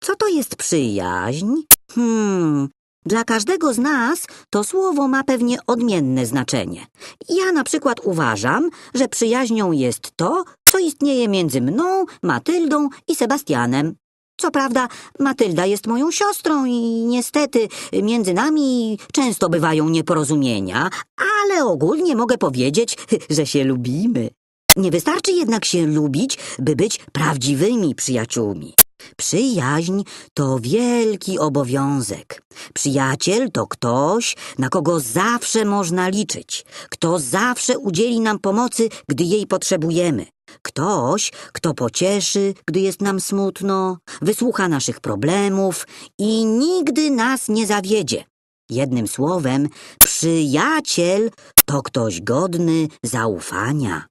Co to jest przyjaźń? Hmm, dla każdego z nas to słowo ma pewnie odmienne znaczenie. Ja na przykład uważam, że przyjaźnią jest to, co istnieje między mną, Matyldą i Sebastianem. Co prawda, Matylda jest moją siostrą i niestety między nami często bywają nieporozumienia, ale ogólnie mogę powiedzieć, że się lubimy. Nie wystarczy jednak się lubić, by być prawdziwymi przyjaciółmi. Przyjaźń to wielki obowiązek. Przyjaciel to ktoś, na kogo zawsze można liczyć, kto zawsze udzieli nam pomocy, gdy jej potrzebujemy. Ktoś, kto pocieszy, gdy jest nam smutno, wysłucha naszych problemów i nigdy nas nie zawiedzie. Jednym słowem, przyjaciel to ktoś godny zaufania.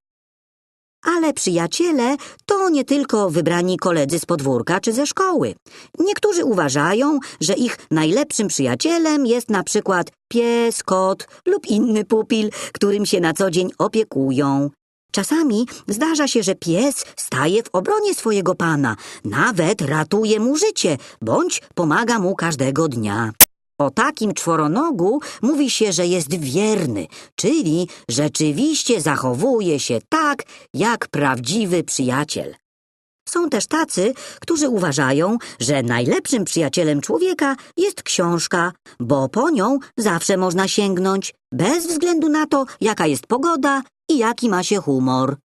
Ale przyjaciele to nie tylko wybrani koledzy z podwórka czy ze szkoły. Niektórzy uważają, że ich najlepszym przyjacielem jest na przykład pies, kot lub inny pupil, którym się na co dzień opiekują. Czasami zdarza się, że pies staje w obronie swojego pana, nawet ratuje mu życie, bądź pomaga mu każdego dnia. O takim czworonogu mówi się, że jest wierny, czyli rzeczywiście zachowuje się tak, jak prawdziwy przyjaciel. Są też tacy, którzy uważają, że najlepszym przyjacielem człowieka jest książka, bo po nią zawsze można sięgnąć, bez względu na to, jaka jest pogoda i jaki ma się humor.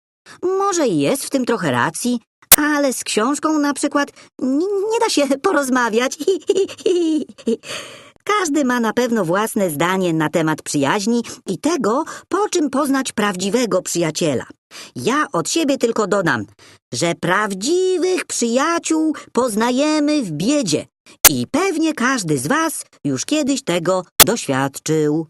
Może i jest w tym trochę racji, ale z książką na przykład nie da się porozmawiać. Każdy ma na pewno własne zdanie na temat przyjaźni i tego, po czym poznać prawdziwego przyjaciela. Ja od siebie tylko dodam, że prawdziwych przyjaciół poznajemy w biedzie i pewnie każdy z Was już kiedyś tego doświadczył.